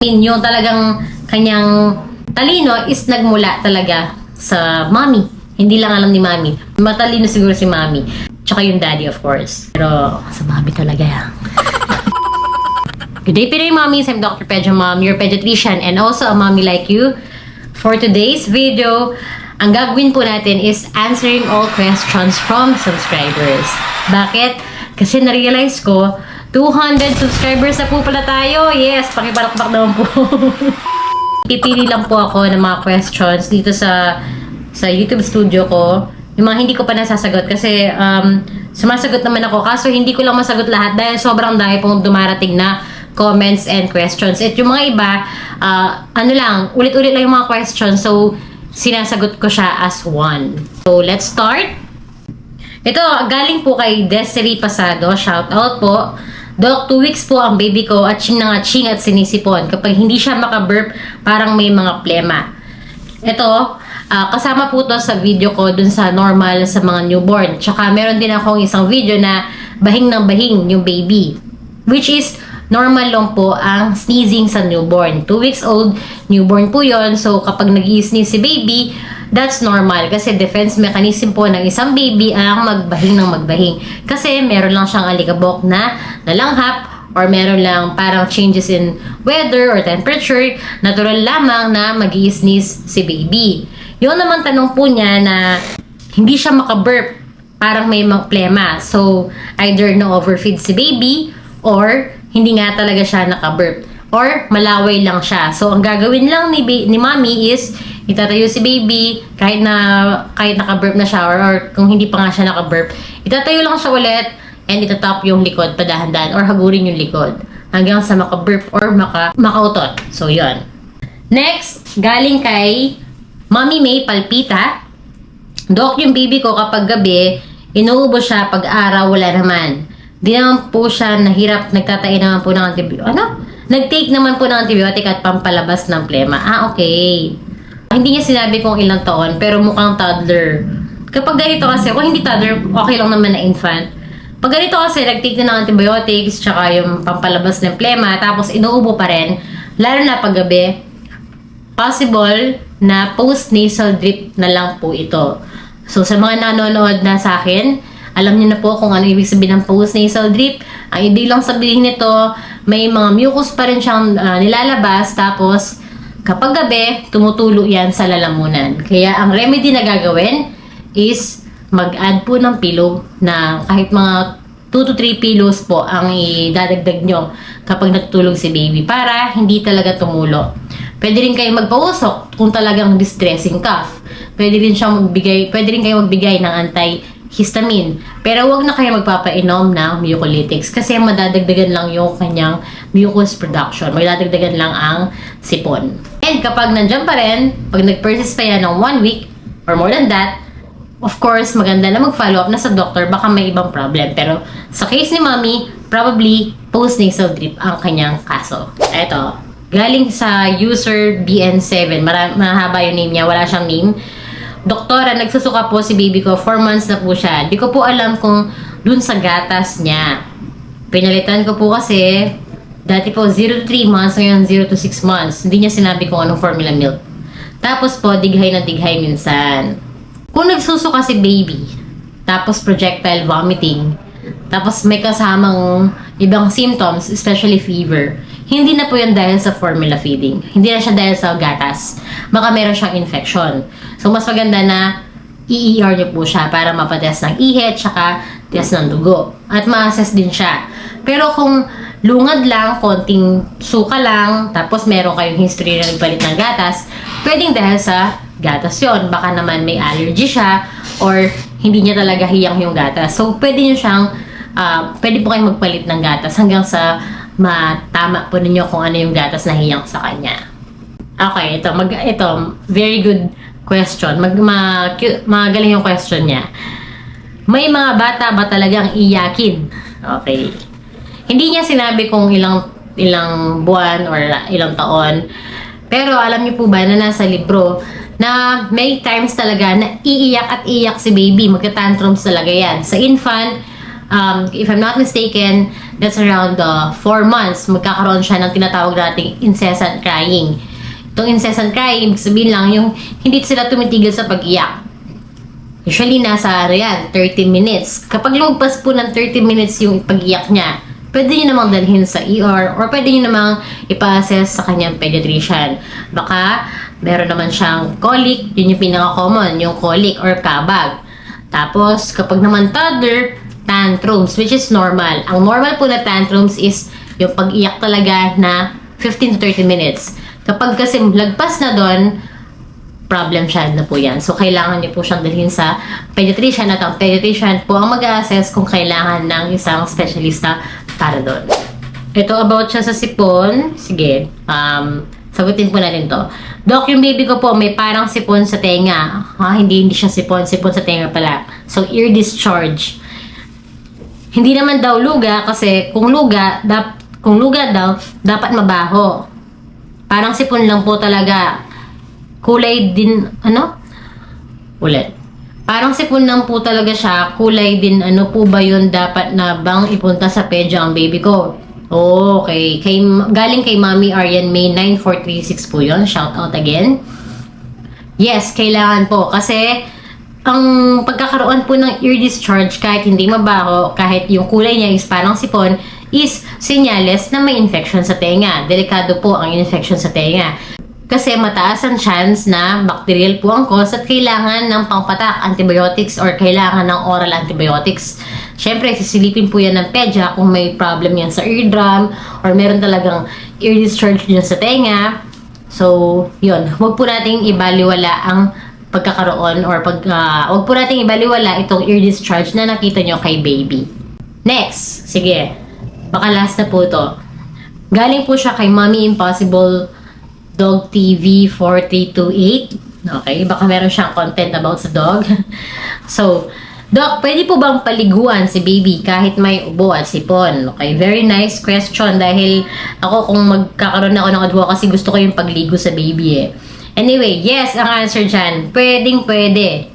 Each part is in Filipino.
yung talagang kanyang talino is nagmula talaga sa mommy. Hindi lang alam ni mommy. Matalino siguro si mommy. Tsaka yung daddy, of course. Pero sa mommy talaga yan. Good day, Pinoy Mommies. I'm Dr. Pedro Mom, your pediatrician and also a mommy like you. For today's video, ang gagawin po natin is answering all questions from subscribers. Bakit? Kasi na-realize ko, 200 subscribers na po pala tayo. Yes, pakipalakpak naman po. Pipili lang po ako ng mga questions dito sa sa YouTube studio ko. Yung mga hindi ko pa nasasagot kasi um, sumasagot naman ako. Kaso hindi ko lang masagot lahat dahil sobrang dahil pong dumarating na comments and questions. At yung mga iba, ah, ano lang, ulit-ulit lang yung mga questions. So, sinasagot ko siya as one. So, let's start. Ito, galing po kay Desiree Pasado. Shout out po. Doc, two weeks po ang baby ko at ching na nga ching at sinisipon. Kapag hindi siya makaburp, parang may mga plema. Ito, ah, kasama po to sa video ko dun sa normal sa mga newborn. Tsaka meron din akong isang video na bahing ng bahing yung baby. Which is, normal lang po ang sneezing sa newborn. 2 weeks old, newborn po yon So, kapag nag sneeze si baby, that's normal. Kasi defense mechanism po ng isang baby ang magbahing ng magbahing. Kasi meron lang siyang alikabok na nalanghap or meron lang parang changes in weather or temperature, natural lamang na mag sneeze si baby. Yung naman tanong po niya na hindi siya makaburp, parang may plema. So, either na-overfeed si baby or hindi nga talaga siya nakaburp or malaway lang siya. So, ang gagawin lang ni, ni mommy is itatayo si baby kahit na kahit nakaburp na siya or, kung hindi pa nga siya nakaburp, itatayo lang siya ulit and itatap yung likod padahan-dahan or hagurin yung likod hanggang sa makaburp or maka, makautot. So, yon Next, galing kay Mommy May Palpita. Dok, yung baby ko kapag gabi, inuubo siya pag araw, wala naman. Di naman po siya nahirap, nagtatain naman po ng antibiotic. Ano? Nag-take naman po ng antibiotic at pampalabas ng plema. Ah, okay. Hindi niya sinabi kung ilang taon, pero mukhang toddler. Kapag ganito kasi, kung hindi toddler, okay lang naman na infant. Pag ganito kasi, nag-take na ng antibiotics, tsaka yung pampalabas ng plema, tapos inuubo pa rin, lalo na pag gabi, possible na post-nasal drip na lang po ito. So, sa mga nanonood na sa akin, alam niyo na po kung ano ibig sabihin ng post-nasal drip. Ang ibig lang sabihin nito, may mga mucus pa rin siyang ah, nilalabas, tapos kapag gabi, tumutulo yan sa lalamunan. Kaya ang remedy na gagawin is mag-add po ng pillow na kahit mga 2 to 3 pillows po ang idadagdag nyo kapag natutulog si baby para hindi talaga tumulo. Pwede rin kayo magpausok kung talagang distressing cough. Pwede rin siyang magbigay, pwede rin kayo magbigay ng antihistamine. Pero wag na kayo magpapainom ng mucolytics kasi madadagdagan lang yung kanyang mucus production. Madadagdagan lang ang sipon. And kapag nandyan pa rin, pag nag-persist pa yan ng one week or more than that, Of course, maganda na mag-follow up na sa doctor, baka may ibang problem. Pero sa case ni mommy, probably post-nasal drip ang kanyang kaso. Eto, galing sa user BN7, Mara- mahaba yung name niya, wala siyang name. Doktora, nagsusuka po si baby ko, 4 months na po siya. Di ko po alam kung dun sa gatas niya. Pinalitan ko po kasi, dati po 0 to 3 months, ngayon 0 to 6 months. Hindi niya sinabi kung anong formula milk. Tapos po, dighay na dighay minsan. Kung nagsusuka si baby, tapos projectile vomiting, tapos may kasamang ibang symptoms, especially fever, hindi na po yun dahil sa formula feeding. Hindi na siya dahil sa gatas. Baka meron siyang infection. So, mas maganda na i-ER niyo po siya para mapatest ng ihi tsaka test ng dugo. At ma-assess din siya. Pero kung lungad lang, konting suka lang, tapos meron kayong history na nagpalit ng gatas, pwedeng dahil sa gatas yon Baka naman may allergy siya or hindi niya talaga hiyang yung gatas. So, pwede niyo siyang, ah, pwede po kayong magpalit ng gatas hanggang sa matama po ninyo kung ano yung gatas na hiyang sa kanya. Okay, ito, mag, ito, very good question. Mag, ma, magaling yung question niya. May mga bata ba talagang iyakin? Okay. Hindi niya sinabi kung ilang ilang buwan or ilang taon. Pero alam niyo po ba na nasa libro na may times talaga na iiyak at iyak si baby. Magka-tantrums talaga yan. Sa infant, um, if I'm not mistaken, that's around the 4 months, magkakaroon siya ng tinatawag nating incessant crying. Itong incessant crying, ibig sabihin lang yung hindi sila tumitigil sa pag-iyak. Usually, nasa ano yan, 30 minutes. Kapag lumagpas po ng 30 minutes yung pag-iyak niya, pwede niyo namang dalhin sa ER or pwede niyo namang ipa-assess sa kanyang pediatrician. Baka meron naman siyang colic, yun yung pinaka-common, yung colic or kabag. Tapos, kapag naman toddler, tantrums, which is normal. Ang normal po na tantrums is yung pag-iyak talaga na 15 to 30 minutes. Kapag kasi lagpas na doon, problem child na po yan. So, kailangan niyo po siyang dalhin sa pediatrician at ang pediatrician po ang mag-assess kung kailangan ng isang specialista para doon. Ito about siya sa sipon. Sige, um, sagutin po natin to. Doc, yung baby ko po may parang sipon sa tenga. Ha, hindi, hindi siya sipon. Sipon sa tenga pala. So, ear discharge. Hindi naman daw luga kasi kung luga, dap, kung luga daw, dapat mabaho. Parang sipon lang po talaga. Kulay din, ano? Ulit. Parang sipon lang po talaga siya. Kulay din, ano po ba yun dapat na bang ipunta sa pedya ang baby ko? Oh, okay. Kay, galing kay Mami Arian May 9436 po yun. Shout out again. Yes, kailangan po. Kasi, ang pagkakaroon po ng ear discharge kahit hindi mabaho, kahit yung kulay niya is parang sipon, is senyales na may infection sa tenga. Delikado po ang infection sa tenga. Kasi mataas ang chance na bacterial po ang cause at kailangan ng pangpatak, antibiotics or kailangan ng oral antibiotics. Siyempre, sisilipin po yan ng pedya kung may problem yan sa eardrum or meron talagang ear discharge dyan sa tenga. So, yun. Huwag po nating ibaliwala ang pagkakaroon or pag, uh, huwag po nating ibaliwala itong ear discharge na nakita nyo kay baby. Next, sige. Baka last na po to. Galing po siya kay Mommy Impossible Dog TV 4328. Okay, baka meron siyang content about sa dog. so, Doc, pwede po bang paliguan si baby kahit may ubo at sipon? Okay, very nice question dahil ako kung magkakaroon ako ng advocacy, gusto ko yung pagligo sa baby eh. Anyway, yes, ang answer dyan, pwedeng pwede.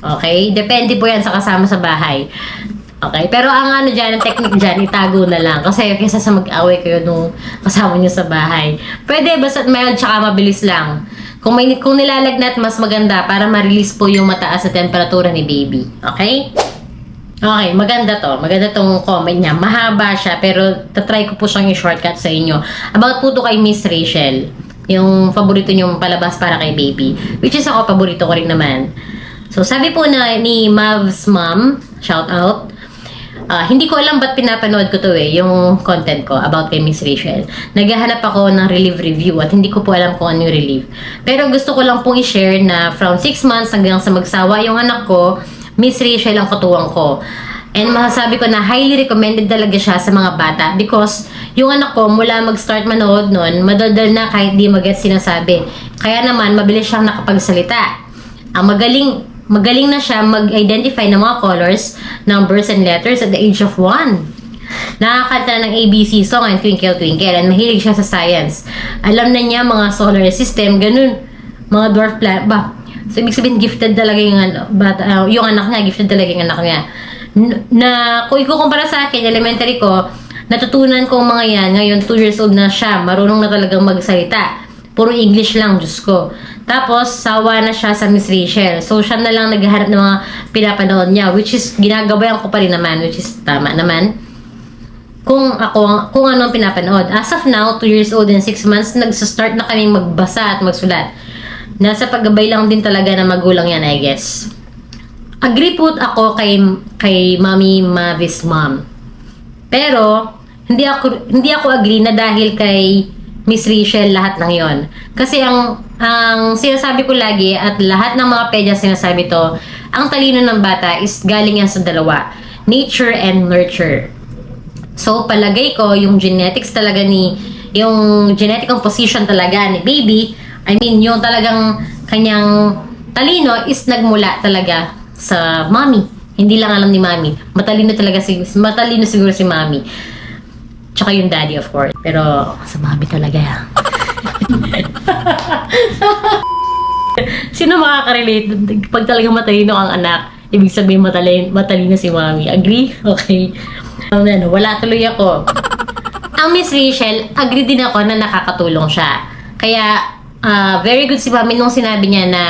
Okay, depende po yan sa kasama sa bahay. Okay, pero ang ano dyan, ang technique dyan, itago na lang. Kasi kaysa sa mag-away kayo nung kasama nyo sa bahay. Pwede, basta mild tsaka mabilis lang. Kung, may, kung nilalagnat, mas maganda para ma-release po yung mataas na temperatura ni baby. Okay? Okay, maganda to. Maganda tong comment niya. Mahaba siya, pero tatry ko po siyang i-shortcut sa inyo. About po to kay Miss Rachel. Yung paborito niyong palabas para kay baby. Which is ako, paborito ko rin naman. So, sabi po na ni Mav's mom, shout out, Ah, hindi ko alam ba't pinapanood ko to eh, yung content ko about kay Miss Rachel. Naghahanap ako ng relief review at hindi ko po alam kung ano yung relief. Pero gusto ko lang pong i-share na from 6 months hanggang sa magsawa yung anak ko, Miss Rachel ang katuwang ko. And masasabi ko na highly recommended talaga siya sa mga bata because yung anak ko mula mag-start manood nun, madaldal na kahit di maget sinasabi. Kaya naman, mabilis siyang nakapagsalita. Ang magaling magaling na siya mag-identify ng mga colors, numbers, and letters at the age of 1. Nakakanta ng ABC song and Twinkle Twinkle and mahilig siya sa science. Alam na niya mga solar system, ganun. Mga dwarf planet ba? So, ibig sabihin, gifted talaga yung, ano, bata, uh, yung anak niya, gifted talaga yung anak niya. Na, kung ikukumpara sa akin, elementary ko, natutunan ko mga yan, ngayon 2 years old na siya, marunong na talagang magsalita. Puro English lang, Diyos ko. Tapos, sawa na siya sa Miss Rachel. So, siya na lang naghahanap ng mga pinapanood niya, which is, ginagabayan ko pa rin naman, which is tama naman. Kung ako, kung ano ang pinapanood. As of now, 2 years old and 6 months, nagsa-start na kaming magbasa at magsulat. Nasa paggabay lang din talaga ng magulang yan, I guess. Agree po ako kay, kay Mami Mavis mom. Pero, hindi ako, hindi ako agree na dahil kay Miss Rachel lahat ng yon. Kasi ang ang sinasabi ko lagi at lahat ng mga pedya sinasabi to, ang talino ng bata is galing yan sa dalawa, nature and nurture. So palagay ko yung genetics talaga ni yung genetic composition talaga ni baby, I mean yung talagang kanyang talino is nagmula talaga sa mommy. Hindi lang alam ni mommy. Matalino talaga si matalino siguro si mommy. Tsaka yung daddy, of course. Pero, sa mami talaga. Sino makaka-relate pag talagang matalino ang anak? ibig sabihin matalino, matalino si mami. Agree? Okay. Um, ano, wala tuloy ako. Ang Miss Rachel, agree din ako na nakakatulong siya. Kaya, ah, very good si mami nung sinabi niya na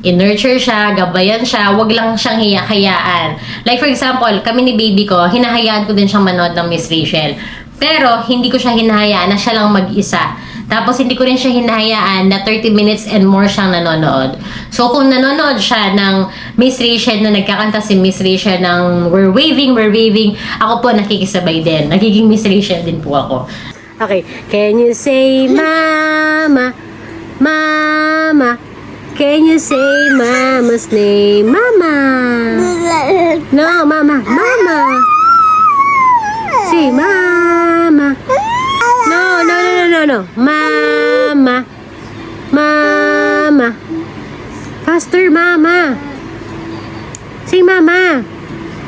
i-nurture siya, gabayan siya, wag lang siyang hiya-hayaan. Like for example, kami ni baby ko, hinahayaan ko din siyang manood ng Miss Rachel. Pero, hindi ko siya hinahayaan na siya lang mag-isa. Tapos, hindi ko rin siya hinahayaan na 30 minutes and more siyang nanonood. So, kung nanonood siya ng Miss Rachel na nagkakanta si Miss Rachel ng We're Waving, We're Waving, ako po nakikisabay din. Nagiging Miss Rachel din po ako. Okay. Can you say mama? Mama? Can you say mama's name? Mama. No, mama. Mama. Say mama. No, no, no, no, no, no. Mama. Mama. Faster, mama. Say mama.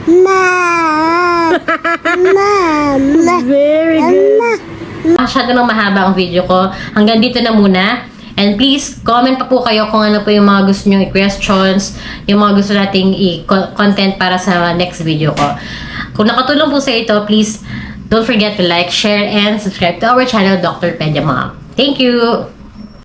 Very good. Masyado nang mahaba ang video ko. Hanggang dito na muna. And please, comment pa po kayo kung ano po yung mga gusto nyo i-questions, yung mga gusto nating i-content para sa next video ko. Kung nakatulong po sa ito, please don't forget to like, share, and subscribe to our channel, Dr. Pedia Mom. Thank you!